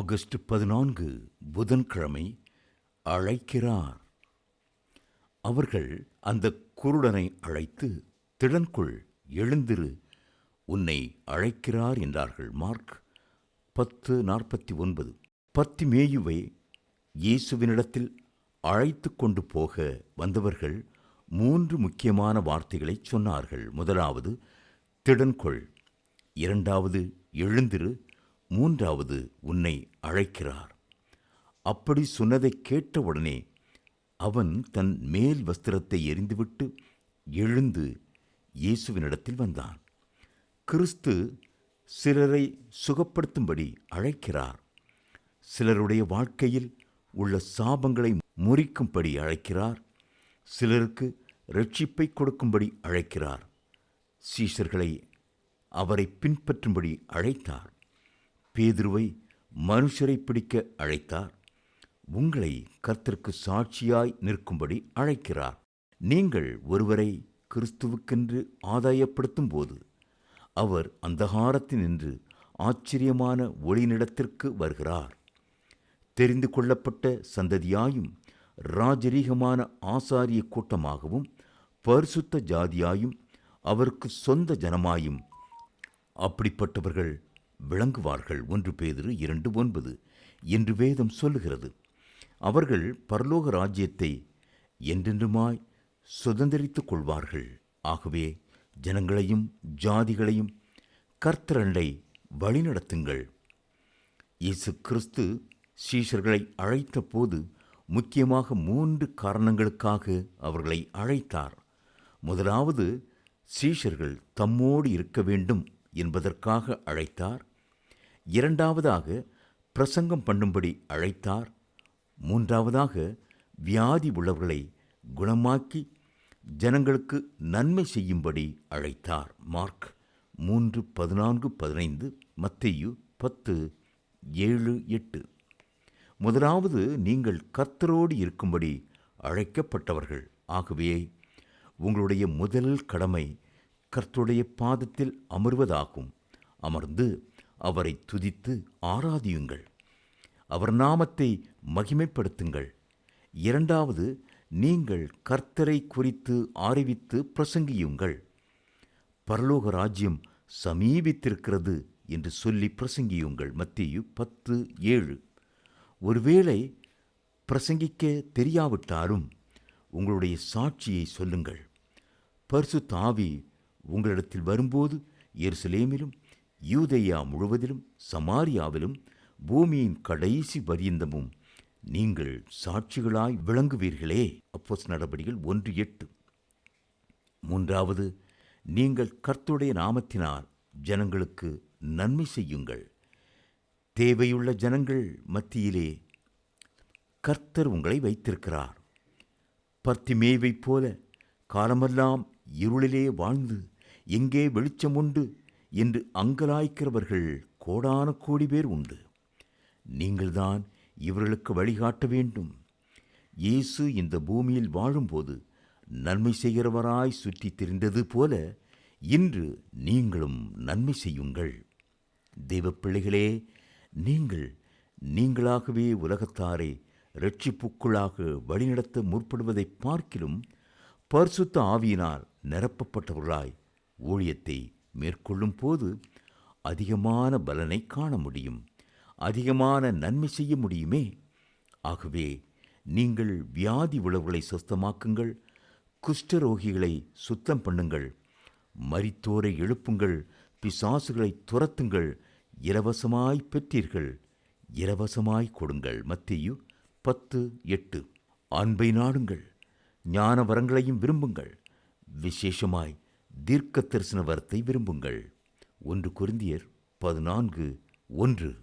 August பதினான்கு புதன்கிழமை அழைக்கிறார். அவர்கள் அந்த குருடனை அழைத்து திடன்கொள் எழுந்திரு உன்னை அழைக்கிறார் என்றார்கள். மார்க் பத்து நாற்பத்தி ஒன்பது. பத்திமேயுவை இயேசுவினிடத்தில் அழைத்து கொண்டு போக வந்தவர்கள் மூன்று முக்கியமான வார்த்தைகளை சொன்னார்கள். முதலாவது திடன்கொள். இரண்டாவது எழுந்திரு. மூன்றாவது உன்னை அழைக்கிறார். அப்படி சொன்னதை கேட்டவுடனே அவன் தன் மேல் வஸ்திரத்தை எரிந்துவிட்டு எழுந்து இயேசுவினிடத்தில் வந்தான். கிறிஸ்து சிலரை சுகப்படுத்தும்படி அழைக்கிறார். சிலருடைய வாழ்க்கையில் உள்ள சாபங்களை முறிக்கும்படி அழைக்கிறார். சிலருக்கு ரட்சிப்பை கொடுக்கும்படி அழைக்கிறார். சீஷர்களை அவரை பின்பற்றும்படி அழைத்தார். பேதுருவை மனுஷரை பிடிக்க அழைத்தார். உங்களை கர்த்தருக்கு சாட்சியாய் நிற்கும்படி அழைக்கிறார். நீங்கள் ஒருவரை கிறிஸ்துவுக்கென்று ஆதாயப்படுத்தும் போது அவர் அந்தகாரத்தில் நின்று ஆச்சரியமான ஒளிநிலத்திற்கு வருகிறார். தெரிந்து கொள்ளப்பட்ட சந்ததியாயும் ராஜரீகமான ஆசாரிய கூட்டமாகவும் பரிசுத்த ஜாதியாயும் அவருக்கு சொந்த ஜனமாயும் அப்படிப்பட்டவர்கள் விளங்குவார்கள். ஒன்று பேதிரு இரண்டு ஒன்பது என்று வேதம் சொல்லுகிறது. அவர்கள் பரலோக ராஜ்யத்தை என்றென்றுமாய் சுதந்திரித்துக் கொள்வார்கள். ஆகவே ஜனங்களையும் ஜாதிகளையும் கர்த்தரண்டை வழிநடத்துங்கள். இயேசு கிறிஸ்து சீஷர்களை அழைத்த போது முக்கியமாக மூன்று காரணங்களுக்காக அவர்களை அழைத்தார். முதலாவது சீஷர்கள் தம்மோடு இருக்க வேண்டும் என்பதற்காக அழைத்தார். இரண்டாவதாக பிரசங்கம் பண்ணும்படி அழைத்தார். மூன்றாவதாக வியாதி உள்ளவர்களை குணமாக்கி ஜனங்களுக்கு நன்மை செய்யும்படி அழைத்தார். மார்க் மூன்று பதினான்கு பதினைந்து மத்தையு பத்து ஏழு எட்டு. முதலாவது நீங்கள் கர்த்தரோடு இருக்கும்படி அழைக்கப்பட்டவர்கள். ஆகவே உங்களுடைய முதல் கடமை கர்த்தருடைய பாதத்தில் அமர்வதாகும். அமர்ந்து அவரை துதித்து ஆராதியுங்கள். அவர் நாமத்தை மகிமைப்படுத்துங்கள். இரண்டாவது நீங்கள் கர்த்தரை குறித்து அறிவித்து பிரசங்கியுங்கள். பரலோக ராஜ்யம் சமீபித்திருக்கிறது என்று சொல்லி பிரசங்கியுங்கள். மத்தியு பத்து ஏழு. ஒருவேளை பிரசங்கிக்க தெரியாவிட்டாலும் உங்களுடைய சாட்சியை சொல்லுங்கள். பரிசு தாவி உங்களிடத்தில் வரும்போது எருசலேமிலும் யூதையா முழுவதிலும் சமாரியாவிலும் பூமியின் கடைசி பரியந்தமும் நீங்கள் சாட்சிகளாய் விளங்குவீர்களே. அப்போஸ் நடபடிகள் ஒன்று எட்டு. மூன்றாவது நீங்கள் கர்த்துடைய நாமத்தினால் ஜனங்களுக்கு நன்மை செய்யுங்கள். தேவையுள்ள ஜனங்கள் மத்தியிலே கர்த்தர் உங்களை வைத்திருக்கிறார். பர்த்திமேவைப் போல காலமெல்லாம் இருளிலே வாழ்ந்து எங்கே வெளிச்சம் உண்டு என்று அங்கலாய்க்கிறவர்கள் கோடான கோடி பேர் உண்டு. நீங்கள்தான் இவர்களுக்கு வழிகாட்ட வேண்டும். இயேசு இந்த பூமியில் வாழும்போது நன்மை செய்கிறவராய் சுற்றித் திரிந்தது போல இன்று நீங்களும் நன்மை செய்யுங்கள். தெய்வ பிள்ளைகளே நீங்கள் நீங்களாகவே உலகத்தாரை ரட்சிப்புக்குள்ளாக வழிநடத்த முற்படுவதை பார்க்கிலும் பரிசுத்த ஆவியினால் நிரப்பப்பட்டவர்களாய் ஊழியத்தை மேற்கொள்ளும் போது அதிகமான பலனை காண முடியும். அதிகமான நன்மை செய்ய முடியுமே. ஆகவே நீங்கள் வியாதி உழவுகளை சுத்தமாக்குங்கள் குஷ்டரோகிகளை சுத்தம் பண்ணுங்கள். மரித்தோரை எழுப்புங்கள். பிசாசுகளை துரத்துங்கள். இலவசமாய் பெற்றீர்கள். இலவசமாய் கொடுங்கள். மத்தியு பத்து எட்டு. அன்பை நாடுங்கள். ஞான வரங்களையும் விரும்புங்கள். விசேஷமாய் தீர்க்க தரிசன வரத்தை விரும்புங்கள். ஒன்று குருந்தியர் பதினான்கு ஒன்று.